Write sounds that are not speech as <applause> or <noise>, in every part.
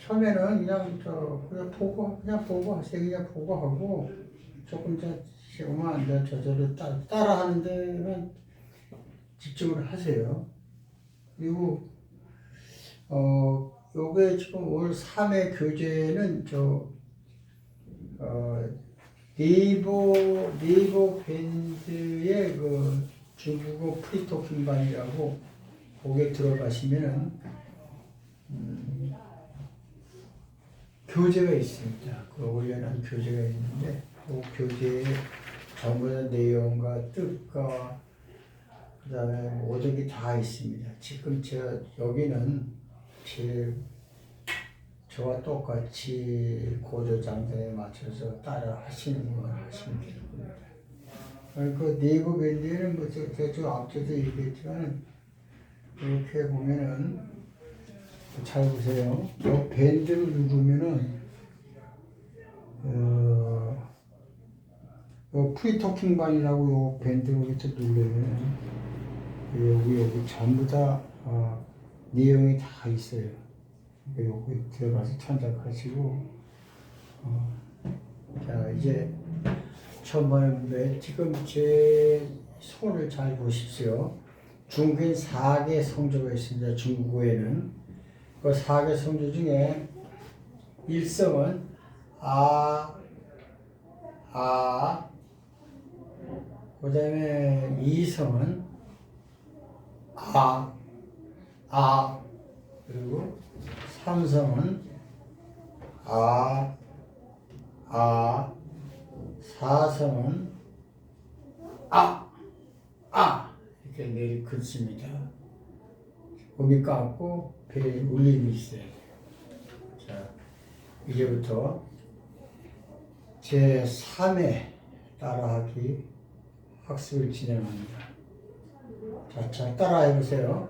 처음에는 그냥 저 그냥 보고 그냥 보고 하세요. 그냥 보고 하고 조금 더 시험만 이제 저절로 따, 따라 하는데만 집중을 하세요. 그리고 어 요게 지금 올 3회 교재는 저 어, 네이버 네이버 밴드의 그 중국어 프리토킹 반이라고 거기에 들어가시면은 음, 교재가 있습니다. 그 올려놓은 교재가 있는데 그 교재에 전부 다 내용과 뜻과 그 다음에 모든 게다 있습니다. 지금 제가 여기는 제 저와 똑같이 고조 장단에 맞춰서 따라 하시는 걸 하시면 될 겁니다. 그 네이버 밴드에는 뭐 저, 저, 저 앞서도 얘기했지만 이렇게 보면은 잘 보세요. 요 밴드를 누르면은 어, 요 프리토킹 반이라고 요 밴드를 밑에 누르면 여기 여기 전부 다 어, 내용이 다 있어요. 그러니까 여기 들어가서 참작하시고 어, 자 이제 문제 지금 제 손을 잘 보십시오. 중국엔 4개 성조가 있습니다. 중국어에는 그 4개 성조 중에 일성은 아, 아, 그 다음에 이성은 아, 아, 그리고 삼성은 아, 아, 사성은 아, 아 이렇게 내리 긋습니다. 고기 감고 배에 울림이 있어요. 자, 이제부터 제 3회 따라하기 학습을 진행합니다. 자, 자 따라해 보세요.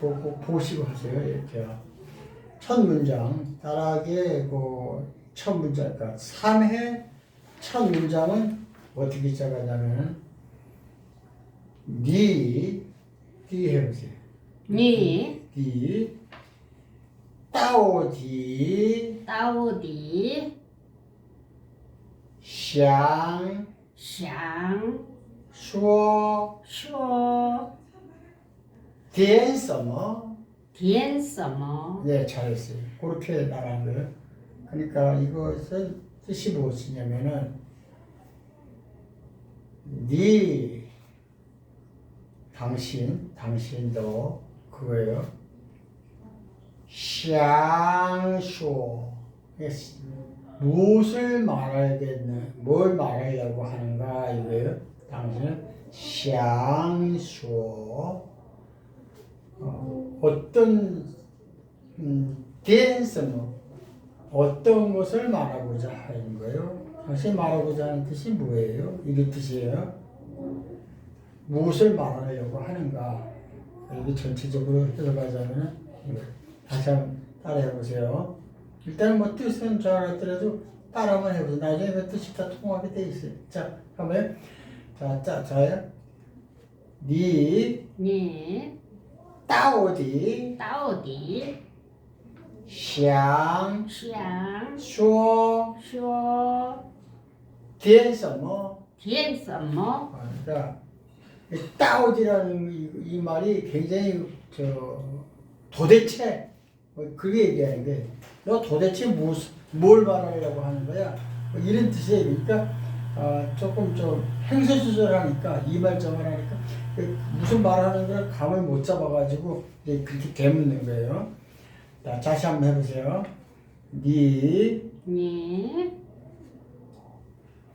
꼭 보시고 하세요. 이렇게요. 첫 문장 따라하기의 그 첫 문장, 그러니까 3회 첫 문장은 어떻게 시작하냐면 니, 니 해보세요. 你 니, 따오디, 到底 샹, 想 슈어, 说된什么? 点什么？ 네, 잘했어요. 그렇게 나가는 거예요. 그러니까 이것은 뜻이 무엇이냐면은 네 당신, 당신도 그거예요. 샹쇼 무엇을 말하겠는, 뭘 말하려고 하는가 이거예요. 당신은 샹쇼 어, 어떤 음, 댄스는 어떤 것을 말하고자 하는 거예요? 당신 말하고자 하는 뜻이 뭐예요? 이게 뜻이에요. 무엇을 말하려고 하는가? 이게 전체적으로 해석하자면 다시 한번 따라해 보세요. 일단 뭐 뜻은 잘 알더라도 따라만 해보세요. 나중에 그 뜻이 다 통하게 돼 있어요. 자, 한번 자, 자, 자요. 니 你 따오디 到底 샹 想说说点什么？点什么？ 아, 그러니까 이 따오지라는 이, 이, 말이 굉장히 저 도대체 뭐 그게 얘기하는 게 너 도대체 무슨 뭘 말하려고 하는 거야 뭐 이런 뜻이에요. 그러니까 어, 조금 좀 행세수절하니까 이발점을 하니까 그 무슨 말하는 걸 감을 못 잡아가지고 이제 그렇게 되묻는 거예요. 자 다시 한번 해보세요. 니. 니.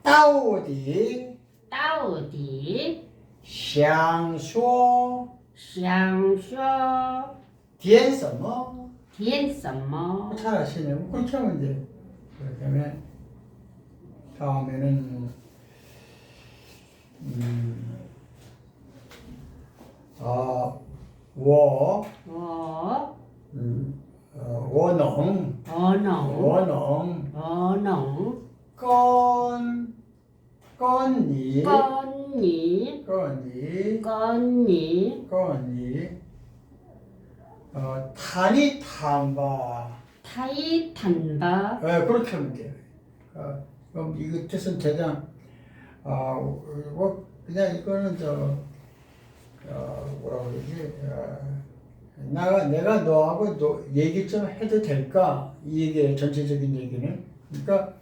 따오디. 따오디. 想说想说点什么？点什么？ 잘 아시네요. 그렇게 하면 이제 그렇게 하면 다음에는 음, 아, 워, 我 음, 어, 원엉, 我能 원엉, 我能 건, 건니, 跟 꽃잎, 꽃잎, 꽃잎, 꽃잎. 어, 탄이 탄바. 타이 탄다. 네, 그렇게 하면 돼요. 어, 그럼 이거 뜻은 대장, 아, 뭐, 그냥 이거는 저, 어, 뭐라고 그러지? 어, 나가, 내가 너하고 너, 얘기 좀 해도 될까? 이 얘기예요, 전체적인 얘기는. 그러니까,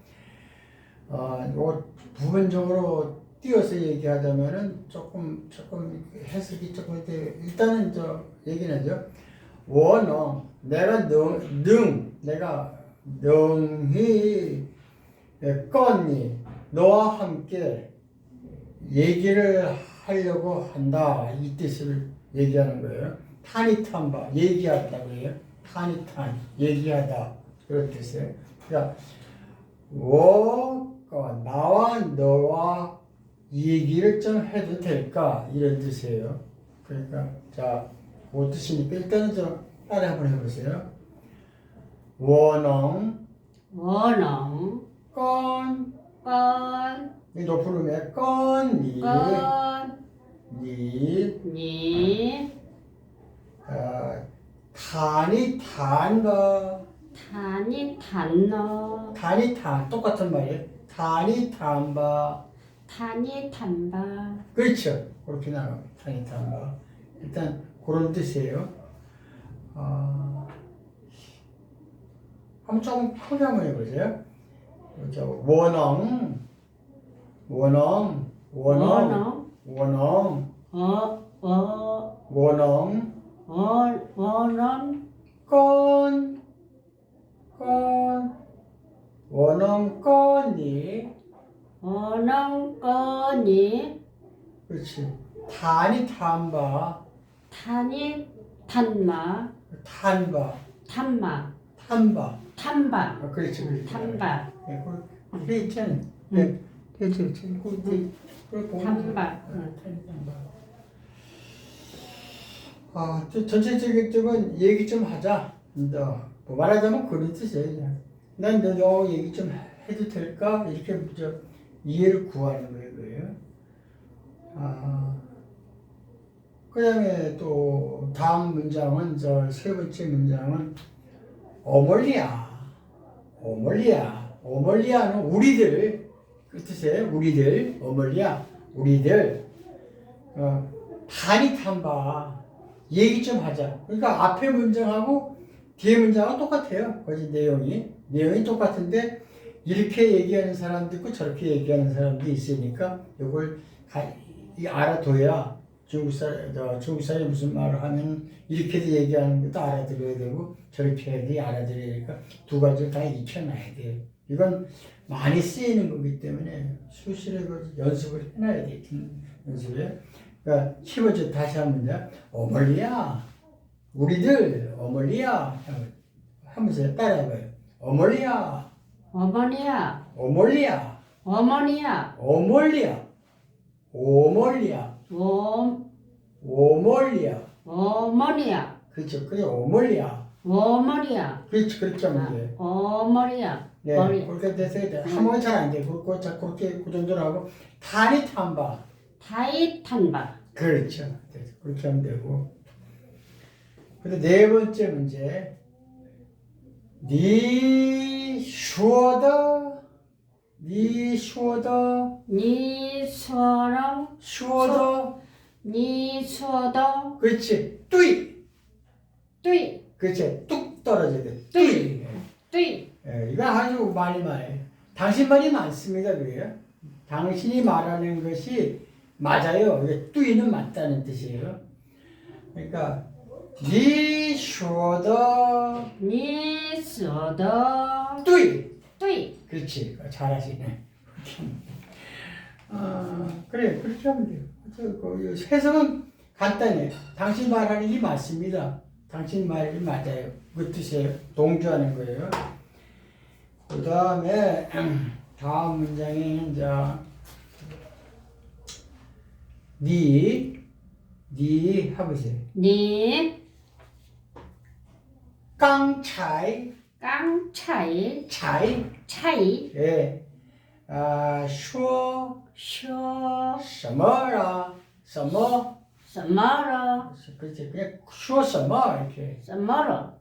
어, 부분적으로 띄어서 얘기하자면은 조금, 조금 해석이 조금 돼. 일단은 저, 얘기는 하죠. 원어, 내가 능, 능, 내가 능히 껐니 너와 함께 얘기를 하려고 한다 이 뜻을 얘기하는 거예요. 타니탄바 얘기하다 그래요. 타니탄 얘기하다 그런 뜻이에요. 그러니까 워 어, 나와 너와 얘기를 좀 해도 될까? 이런 뜻이에요. 그러니까 자, 그 뜻이니까? 일단은 좀 따라 한번 해보세요. 원엉 원엉 건. 건. 이 높은 음에 건니. 건. 니. 니. 어, 탄이 탄바 타니 탄너 탄이 탄 똑같은 말이에요. 탄이 탄바 타니 탄바 그렇죠. 그렇게 나가 탄이 탄바 일단 그런 뜻이에요. 어, 한번 조금 크게 한번 해보세요. 저 원엉 원엉 원엉 원엉 원엉 어어. 원엉 원 원엉 건, 건, 원엉 건이, 건이 그렇지. 탄이 탄바, 타니 탄마 탄바, 탄마 탄바. 탄바 아, 그렇지, 그렇지. 탄바 예, 그, 그게 있잖아. 예, 그렇지, 그렇지. 그, 그, 그, 보면 탄바. 탄- 탄바. 아, 저 전체적인 얘기 좀 하자. 너, 뭐 말하자면 그런 뜻이에요. 그냥. 난 너, 너 얘기 좀 해도 될까? 이렇게 저 이해를 구하는 거예요. 아, 그 다음에 또 다음 문장은 저 세 번째 문장은 어멀리야. 어멀리야. 어멀리야는 우리들 그 뜻이에요. 우리들 어멀리야. 우리들 어, 단이 탄바 얘기 좀 하자. 그러니까 앞에 문장하고 뒤에 문장은 똑같아요. 거기 내용이 내용이 똑같은데 이렇게 얘기하는 사람도 있고 저렇게 얘기하는 사람도 있으니까 이걸 알아둬야 중국 사람 저 중국 사람이 무슨 말을 하면 이렇게도 얘기하는 것도 알아들어야 되고 저렇게 해야지 알아들어야 되니까 두 가지를 다 익혀놔야 돼요. 이건 많이 쓰이는 거기 때문에 수시로 그 연습을 해놔야 돼. 음, 연습을. 그러니까 15절 다시 한 문장. 어머니야. 우리들 어머니야. 하면서 따라해봐요. 어머니야. 어머니야 어머니야. 어머니야 어머니야. 어머니야. 어 어머니야. 어머니야 그렇죠. 그게 어머니야. 어머니야 그렇죠. 그렇게 하면 돼. 어머니야 네. 머리 그렇게 돼서 한번 잘안 돼. 그거 자 그렇게 그 정도로 하고 탄이 탄바. 타이 탄바 그렇죠. 네, 그렇게 하면 되고. 근데 네 번째 문제. 니 슈어더 니 슈어더 니 수어랑 슈어더 니 수어도 그렇지. 뚜이 뚜이 그렇지. 뚝 떨어져야 돼. 뚜이. 뚜이. 예, 이거 아주 많이 말해. 당신 말이 많습니다. 그래요. 당신이 말하는 것이 맞아요. 이게 뚜이는 맞다는 뜻이에요. 그러니까 니 슈어더 니 수어도 뚜이 뚜이 그렇지 잘하시네. 아 그래 그렇게 하면 돼요. 저, 그, 해석은 간단해. 당신 말하는 게 맞습니다. 당신 말이 맞아요. 그 뜻이에요. 동조하는 거예요. 그 다음에 <clears throat> 다음 문장이 이제 니, 니 해보세요. 니 깡차이, 깡차이 차이, 차이 예, 아, 说 쇼 什么啦？什么？ 什么了 그렇지 그냥 说什么 이렇게 什么了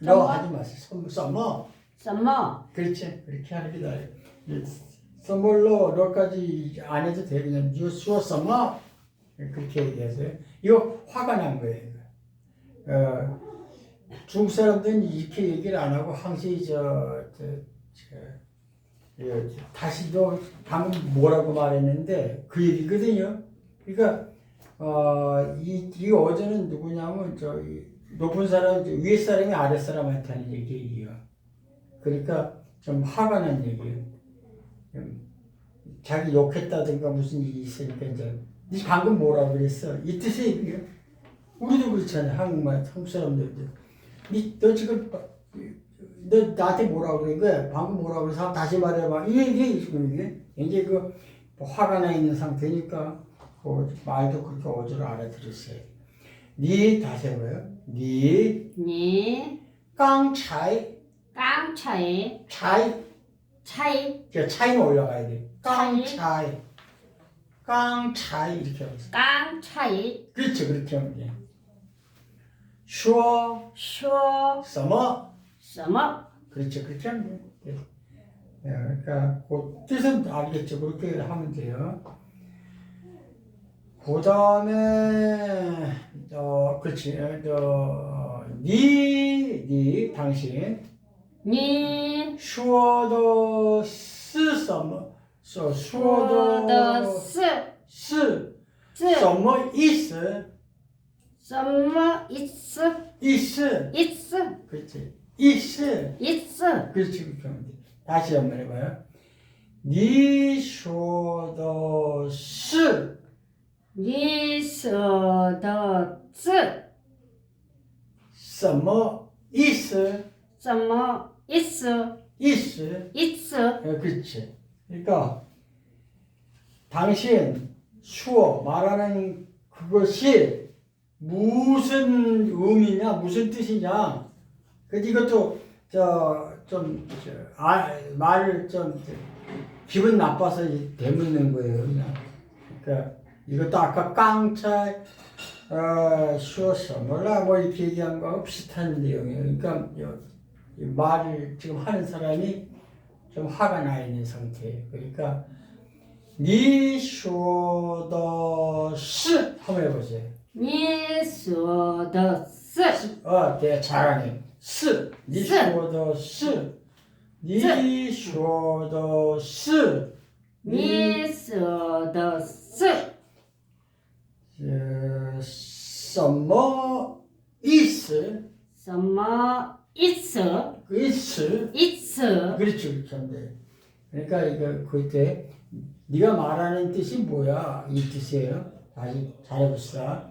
너 하지 마세요. 썸머. 썸머. 그렇지. 그렇게 하는 게 나아요. 이 선물로 너까지 안 해도 돼. 그냥 you sure 썸머. 그렇게 얘기하세요. 이거 화가 난 거예요. 이거. 어, 중국 사람들은 이렇게 얘기를 안 하고 항상 저, 저, 저 예, 다시 너 방금 뭐라고 말했는데 그 얘기거든요. 그러니까 어, 이, 이 어제는 누구냐면 저이 높은 사람 위에 사람이 아래 사람한테 하는 얘기예요. 그러니까 좀 화가 난 얘기예요. 좀 자기 욕했다든가 무슨 일이 있으니까 이제 니 방금 뭐라고 그랬어? 이 얘기예요. 우리도 그렇잖아요. 한국말 한국 사람들도 니 너 지금 너 나한테 뭐라고 그런 거야? 방금 뭐라고 그래서 다시 말해봐. 이게 이게 지금 이게 이제 그 화가 나 있는 상태니까 그 말도 그렇게 어제로 알아들었어요. 니 다시 해봐요. 니 니 깡차이 깡차이 차이 차이 저 차이는 올라가야 돼. 차이. 깡차이 깡차이 이렇게 하고 있어. 깡차이 그렇죠 그렇게 하면 돼. sure, sure, summer. summer. 그렇죠, 그렇죠. 네, 그러니까 그 뜻은 다 알겠죠. 그렇게 하면 돼요. 그 다음에 어 그렇지 저니니 니, 당신 니 슈어더 스 썸머 슈어더 스 스, 스. 썸머 썸머 이츠 이스. 이츠 그렇지. 이스. 이츠 그렇지. 그렇게 다시 한번 해봐요. 니쇼더스. 리스더츠 서머 이스. 썸머 이츠 이스. 이츠 예, 그렇지. 그러니까 당신 수어 말하는 그것이 무슨 의미냐 무슨 뜻이냐. 그 이것도 저좀 아, 말을 좀 저, 기분 나빠서 이- 되묻는 거예요 그냥. 그러니까 이것도 아까 깡차 어, 수어서 몰라. 뭐 이렇게 얘기한 거하고 비슷한 내용이에요. 그러니까 말을 지금 하는 사람이 좀 화가 나 있는 상태예요. 그러니까 니 쇼더 시 한번 해보세요 니스워더스 어, 네, 잘하네. 스, 니쇼더 스, 니쇼더 스, 니스워더스 예, 썸머 이스, 서머 이츠 이스. 그 이츠 그렇죠, 그렇죠. 네. 그러니까 이거 그때 네가 말하는 뜻이 뭐야? 이 뜻이에요. 다시 잘해봅시다.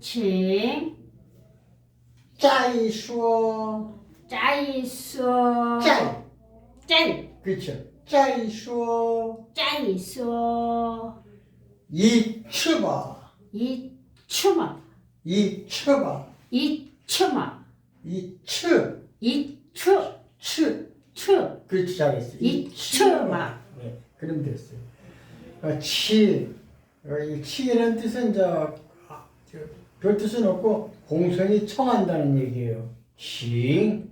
请再说再说再再 그렇죠. 再说再说一次吧，一次嘛，一次吧，一次嘛，一次一次次。次 그렇지 잘했어. 이 치마. 네, 그럼 됐어요. 어, 치, 어, 이 치라는 뜻은 저, 아, 저, 별 뜻은 없고 공손히 청한다는 얘기예요. 칭,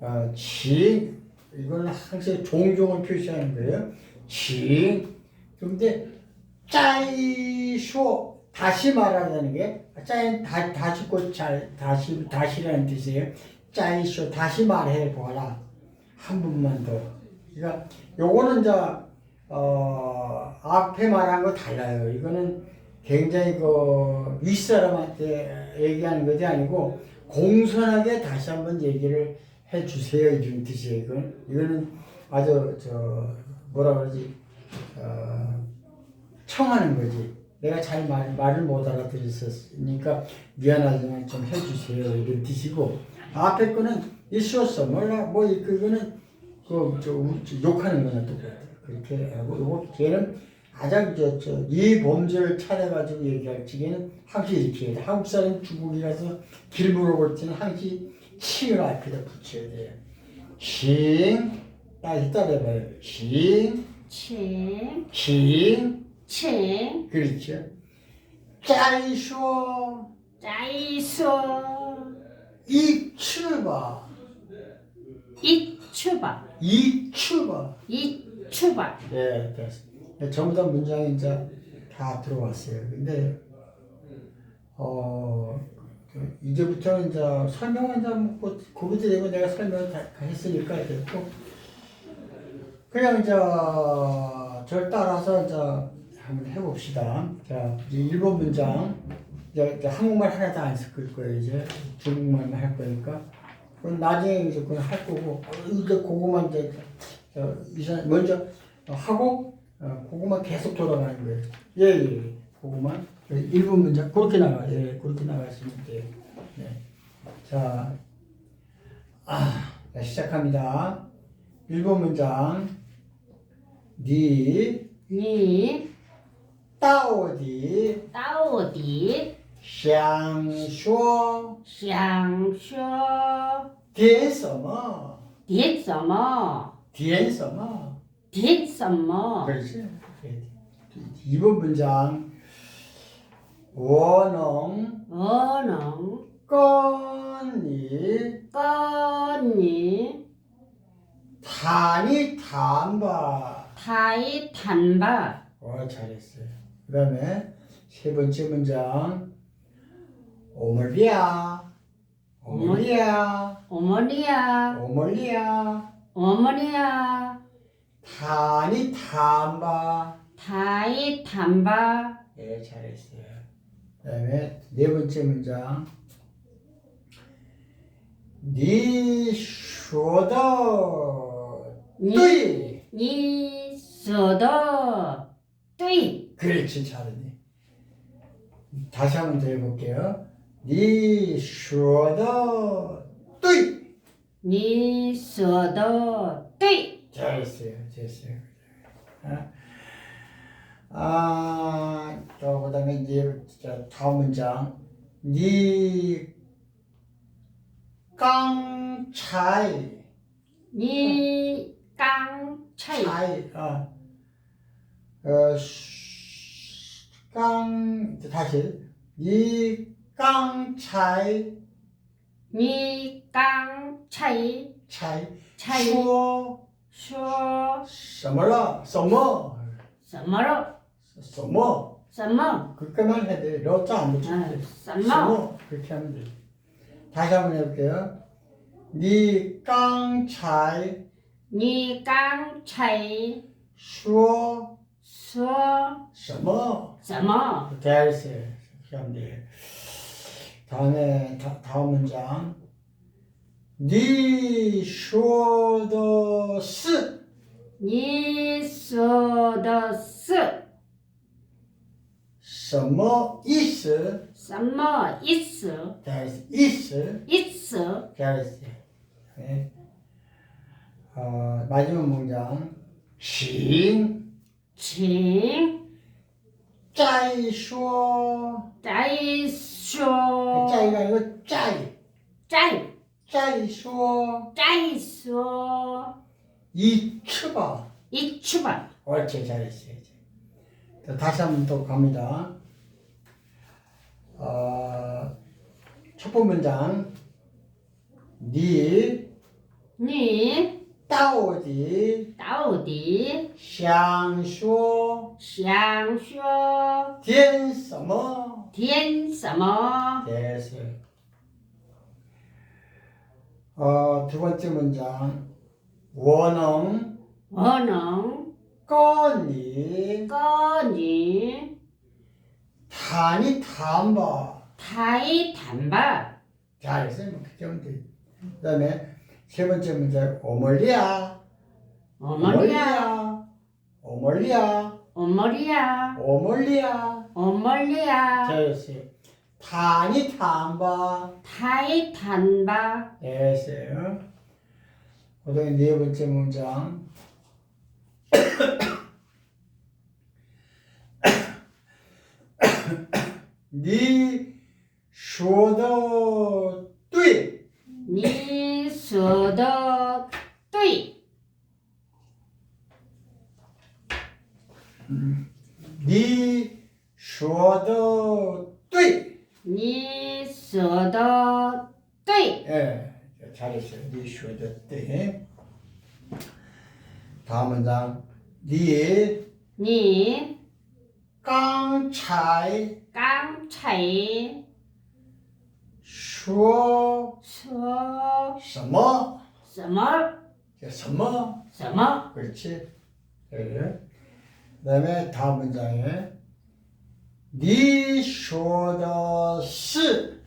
어, 칭, 이건 항상 종종을 표시하는 거예요. 칭. 그런데 짜이쇼 다시 말하는 게 짜이 다 다시 곧잘 다시 다시라는 뜻이에요. 짜이쇼 다시 말해 보라. 한 분만 더. 그러니까 요거는 이제 어 앞에 말한 거 달라요. 이거는 굉장히 그 윗사람한테 얘기하는 것이 아니고 공손하게 다시 한번 얘기를 해 주세요. 이런 뜻이에요. 이건 이거는 아주 저 뭐라 그러지? 어, 청하는 거지. 내가 잘 말, 말을 못 알아들었으니까 미안하지만 좀 해주세요. 이런 뜻이고 앞에 거는 있었어. 몰라. 뭐 이- 그거는 그 저 욕하는 거나 똑같아. 그렇게 하고 요거 걔는 가장 좋죠. 이 범죄를 찾아가지고 얘기할 적에는 항시 이렇게 해야 한국 사람 중국이라서 길 물어볼 때는 항시 칭을 앞에다 붙여야 돼요. 칭. 다시 따라해봐요. 칭. 칭. 칭. 칭. 그렇죠. 짜이쇼. 짜이쇼. 이츠바. 이츠바. 이츠바. 이츠바. 예, 됐습니다. 전부 다 문장이 이제 다 들어왔어요. 근데 어그 이제부터는 이제 설명은 뭐 거기도 되고 내가 설명을 다 했으니까 됐고 그냥 이제 절 따라서 이제 한번 해봅시다. 자 이제 일본 문장 이제, 이제 한국말 하나도 안 섞을 거예요. 이제 중국말만 할 거니까. 그건 나중에 이제 그건 할 거고 어, 이제 그거만 이제 저 이사 먼저 하고 어, 그거만 계속 돌아가는 거예요. 예, 예. 그거만 일본 문장 그렇게 나가. 예, 그렇게 나가시면 돼요. 네. 자, 아, 자, 시작합니다. 일본 문장. 니 你 따오디 到底 샹쇼 想说 디엔什么 点什么？ 디엔什么 did some more. 이번 문장. 원홍. 원홍. 건이. 건이. 단이 단바. 다이 단바. 와 잘했어요. 그 다음에 세 번째 문장. 오멀리야. 오멀리야. 오머니야. 오멀리야. 어머니야. 단이 단바. 다이 담바 예, 잘했어요. 그다음에 네 번째 문장. 니 쇼더 뚜이. 니 소더 뚜이 그렇지 잘했네. 다시 한 번 더 해볼게요. 니 쇼더 뚜이. 니 소더 뚜이 잘했어요. 잘했어요. 어? 아, 또 그다음에 이제 다음 문장. 니 깡차이. 니 깡차이. 차이. 아. 어, 깡 어. 어, 다시. 니 깡차이. 니 깡차이. 차이. 차이. 추어 说什么了什么什么了？什么什么？ 그렇게만 해야 돼. 러자 안 붙여. 嗯，什么？ 什么그렇게 하면 돼. 다시 한번 해볼게요. 니 깡차이 你刚才说说什么什么？ 잘했어요. 그렇게 하면 돼. 다음에 다, 다음 문장. 니说的是你说的是什么意思？什么意思？ 잘했어. 意思意思？ 잘했어요. 네. 어, 마지막 문장. 请请再说再说， 짜이가 아니고 짜이 再 再说再说 이 추바 一去吧。 옳지 잘했어요 이제. 자, 다시 한 번 또 갑니다 어, 첫 번째 문장 니 你到底到底想说想说点什么点什么？ 됐어요 어, 두 번째 문장. 원엉. 원엉. 꺼니. 꺼니. 단이 담바. 다이 담바. 자 여기서 뭐그 정도 그 다음에 세 번째 문장. 오멀리야. 어머니야. 오멀리야. 오머리야. 오멀리야. 어머니야. 자 여기서 단이 단바. 타이 단바. 됐어요. 그다음 네 번째 문장. <coughs> 네 쇼도 뚜이. 니 수도 뚜이. 음. 네 쇼도 뚜이. 你说的对， 예, 잘했어요. 니说的对. 다음 문장. 니 你刚才刚才说说什么？什么什么？什么？ 그렇지. 그 다음에 다음 문장에 니说的是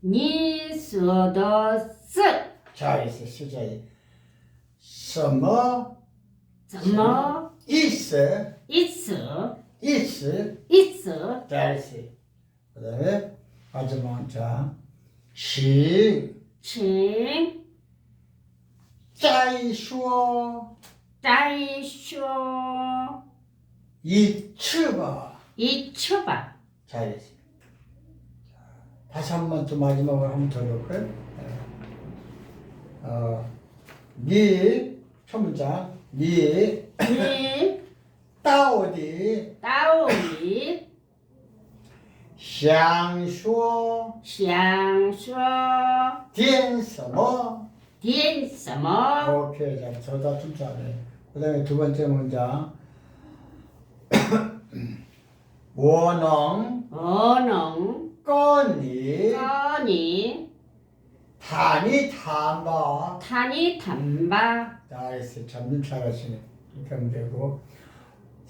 你说的是 잘했어 시작이 什么怎么意思意思？意思意思？ 잘했어 그 다음에 마지막 문장 请请再说再说一次吧 이 초밥. 잘했어요. 다시 한 번 또 마지막으로 한 번더 볼까요? 네. 어, 니, 초문장, 니, 니, 따오디, 따오디, 향쇼, 향쇼, 딘서머, 딘서머. 오케이, 자, 저다 좀 잘해. 네. 그 다음에 두 번째 문장. 원엉 원엉 꺼니 꺼니 단이 담바. 탄이 담바. 나이스 참 잘하시네 그럼 되고.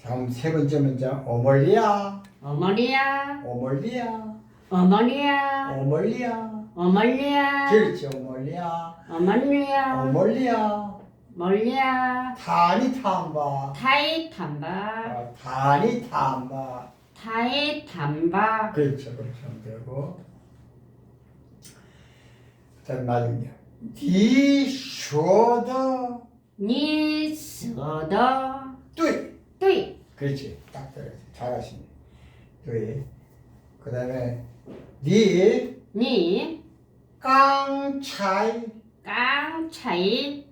다음 세 번째 문제 어멀리야. 어멀리야. 어멀리야. 어멀리야. 어멀리야. 어머니야. 그렇지 어멀리야. 어머니야. 어멀리야. 멀리야. 단이 담바. 타이 담바. 단이 담바. 4의 단박 그렇죠. 그렇게 하면 되고. 자, 나중에. 니 쇼더 니 서더 뚜이. 뚜이 그렇지. 딱 들어야지. 잘하시네. 뚜이. 그 다음에, 니 니 깡차이 깡차이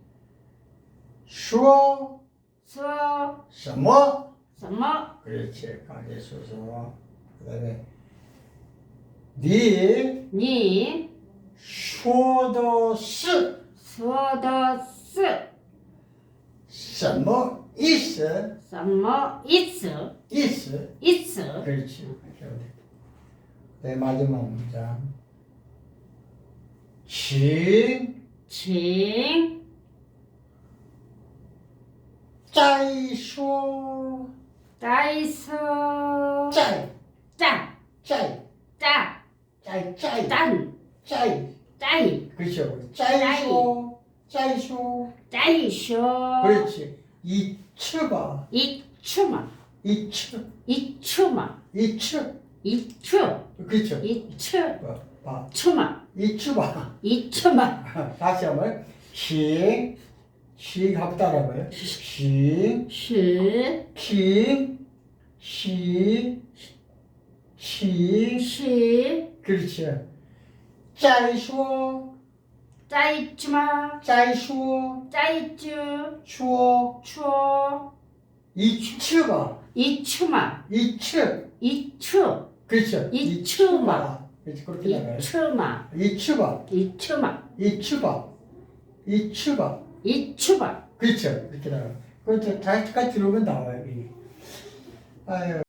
쇼 수어 什么 잠마 그렇지. 가게 서서. 그다음에 니 니. 쇼더스. 수어더스. 什么 이스. 삼모 이츠 이스. 이츠 그렇지. 내 마지막 문장. 진 칭 짜이쇼. 나이스. 짤, 짠, 짜이. 짜이 짠, 짤. 짜이, 그렇죠. 짤쇼, 짤쇼. 짜이소 그렇지. 이츠바 이츠마. 이 츠, 이츠마. 이 츠, 이추, 그렇죠. 이츠. 바 봐. 추마, 이 츠바. 이츠마. <laughs> 다시 한번. 시, 시 답다라고요? 시, 시, 키, 시, 시, 시, 그렇지. 짜이슈어, 짜이츠마, 짜이슈어, 짜이츠, 추어, 추어, 이츠가, 이츠마, 이츠, 이츠, 그렇죠. 이츠마, 그렇지 그렇게 나가요. 이츠마, 이츠바, 이츠마, 이츠바, 이츠바. 이 추발. 그렇죠. 이렇게 나와. 그렇죠. 다 같이 오면 나와요. 아유.